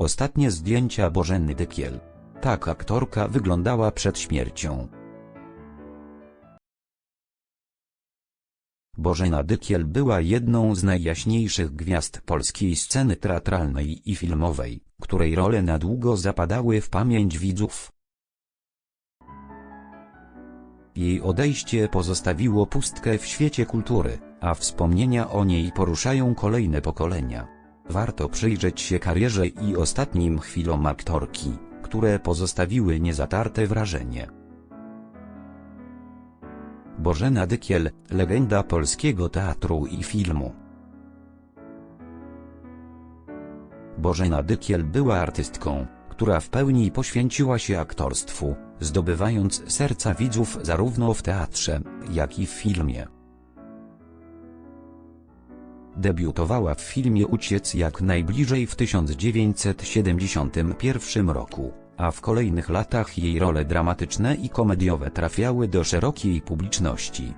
Ostatnie zdjęcia Bożeny Dykiel. Tak aktorka wyglądała przed śmiercią. Bożena Dykiel była jedną z najjaśniejszych gwiazd polskiej sceny teatralnej i filmowej, której role na długo zapadały w pamięć widzów. Jej odejście pozostawiło pustkę w świecie kultury, a wspomnienia o niej poruszają kolejne pokolenia. Warto przyjrzeć się karierze i ostatnim chwilom aktorki, które pozostawiły niezatarte wrażenie. Bożena Dykiel, legenda polskiego teatru i filmu. Bożena Dykiel była artystką, która w pełni poświęciła się aktorstwu, zdobywając serca widzów zarówno w teatrze, jak i w filmie. Debiutowała w filmie Uciec jak najbliżej w 1971 roku, a w kolejnych latach jej role dramatyczne i komediowe trafiały do szerokiej publiczności.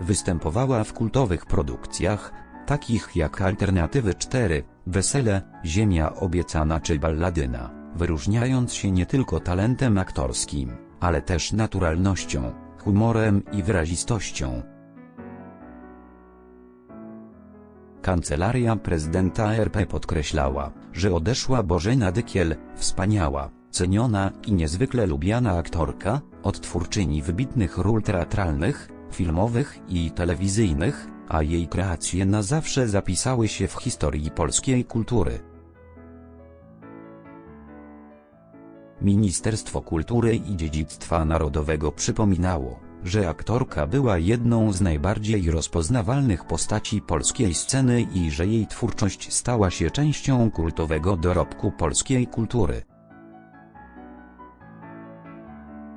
Występowała w kultowych produkcjach, takich jak Alternatywy 4, Wesele, Ziemia obiecana czy Balladyna, wyróżniając się nie tylko talentem aktorskim, ale też naturalnością, humorem i wyrazistością. Kancelaria prezydenta RP podkreślała, że odeszła Bożena Dykiel, wspaniała, ceniona i niezwykle lubiana aktorka, odtwórczyni wybitnych ról teatralnych, filmowych i telewizyjnych, a jej kreacje na zawsze zapisały się w historii polskiej kultury. Ministerstwo Kultury i Dziedzictwa Narodowego przypominało, że aktorka była jedną z najbardziej rozpoznawalnych postaci polskiej sceny i że jej twórczość stała się częścią kultowego dorobku polskiej kultury.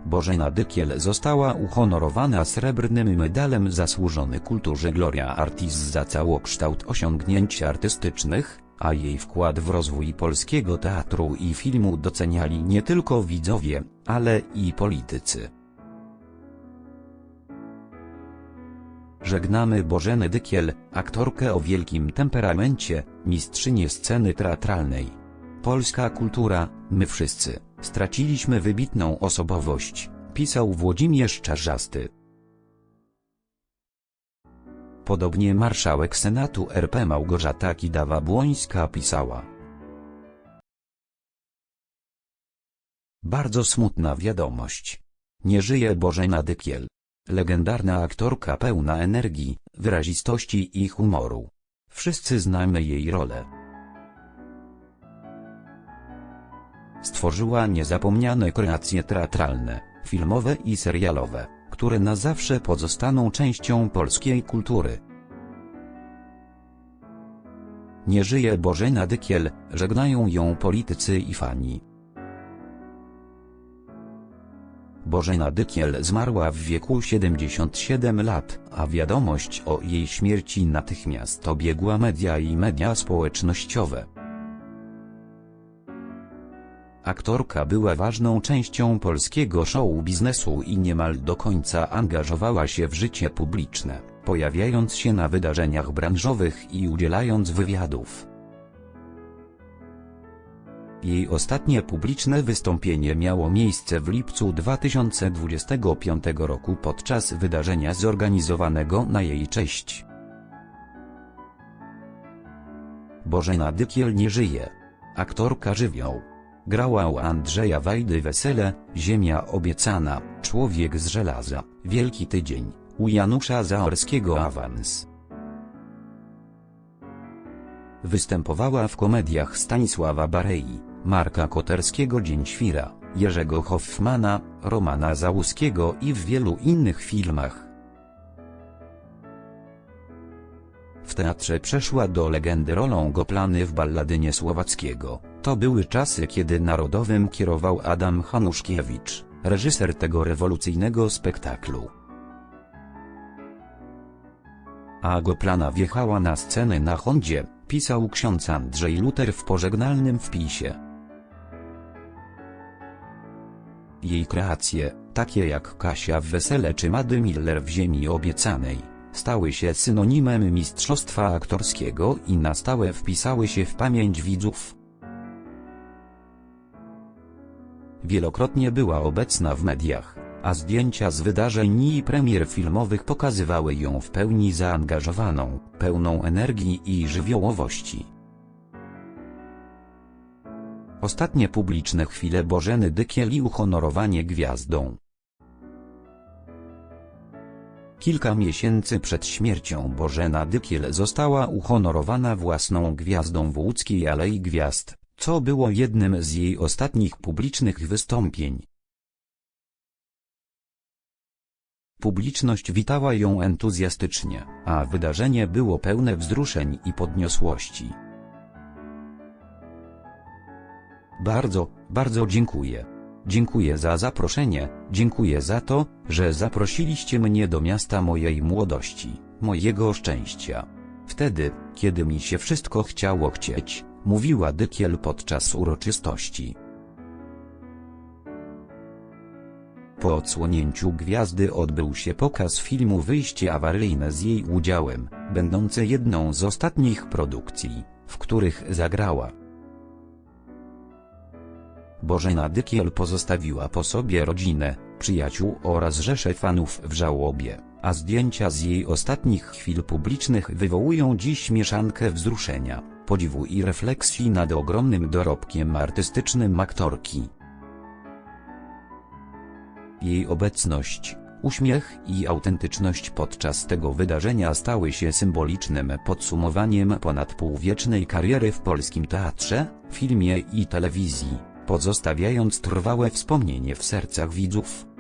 Bożena Dykiel została uhonorowana srebrnym medalem zasłużony kulturze Gloria Artis za całokształt osiągnięć artystycznych, a jej wkład w rozwój polskiego teatru i filmu doceniali nie tylko widzowie, ale i politycy. Żegnamy Bożenę Dykiel, aktorkę o wielkim temperamencie, mistrzynię sceny teatralnej. Polska kultura, my wszyscy, straciliśmy wybitną osobowość, pisał Włodzimierz Czarzasty. Podobnie marszałek Senatu RP Małgorzata Kidawa-Błońska pisała. Bardzo smutna wiadomość. Nie żyje Bożena Dykiel. Legendarna aktorka pełna energii, wyrazistości i humoru. Wszyscy znamy jej rolę. Stworzyła niezapomniane kreacje teatralne, filmowe i serialowe, które na zawsze pozostaną częścią polskiej kultury. Nie żyje Bożena Dykiel, żegnają ją politycy i fani. Bożena Dykiel zmarła w wieku 77 lat, a wiadomość o jej śmierci natychmiast obiegła media i media społecznościowe. Aktorka była ważną częścią polskiego show biznesu i niemal do końca angażowała się w życie publiczne, pojawiając się na wydarzeniach branżowych i udzielając wywiadów. Jej ostatnie publiczne wystąpienie miało miejsce w lipcu 2025 roku podczas wydarzenia zorganizowanego na jej cześć. Bożena Dykiel nie żyje. Aktorka żywioł. Grała u Andrzeja Wajdy Wesele, Ziemia obiecana, Człowiek z żelaza, Wielki Tydzień, u Janusza Zaorskiego Awans. Występowała w komediach Stanisława Barei, Marka Koterskiego Dzień Świra, Jerzego Hoffmana, Romana Załuskiego i w wielu innych filmach. W teatrze przeszła do legendy rolą Goplany w Balladynie Słowackiego. To były czasy kiedy Narodowym kierował Adam Hanuszkiewicz, reżyser tego rewolucyjnego spektaklu. A Goplana wjechała na scenę na Hondzie, pisał ksiądz Andrzej Luter w pożegnalnym wpisie. Jej kreacje, takie jak Kasia w Wesele czy Mady Miller w Ziemi Obiecanej, stały się synonimem mistrzostwa aktorskiego i na stałe wpisały się w pamięć widzów. Wielokrotnie była obecna w mediach, a zdjęcia z wydarzeń i premier filmowych pokazywały ją w pełni zaangażowaną, pełną energii i żywiołowości. Ostatnie publiczne chwile Bożeny Dykiel i uhonorowanie gwiazdą. Kilka miesięcy przed śmiercią Bożena Dykiel została uhonorowana własną gwiazdą w łódzkiej Alei Gwiazd, co było jednym z jej ostatnich publicznych wystąpień. Publiczność witała ją entuzjastycznie, a wydarzenie było pełne wzruszeń i podniosłości. Bardzo, bardzo dziękuję. Dziękuję za zaproszenie, dziękuję za to, że zaprosiliście mnie do miasta mojej młodości, mojego szczęścia. Wtedy, kiedy mi się wszystko chciało chcieć, mówiła Dykiel podczas uroczystości. Po odsłonięciu gwiazdy odbył się pokaz filmu Wyjście awaryjne z jej udziałem, będący jedną z ostatnich produkcji, w których zagrała. Bożena Dykiel pozostawiła po sobie rodzinę, przyjaciół oraz rzesze fanów w żałobie, a zdjęcia z jej ostatnich chwil publicznych wywołują dziś mieszankę wzruszenia, podziwu i refleksji nad ogromnym dorobkiem artystycznym aktorki. Jej obecność, uśmiech i autentyczność podczas tego wydarzenia stały się symbolicznym podsumowaniem ponad półwiecznej kariery w polskim teatrze, filmie i telewizji, pozostawiając trwałe wspomnienie w sercach widzów.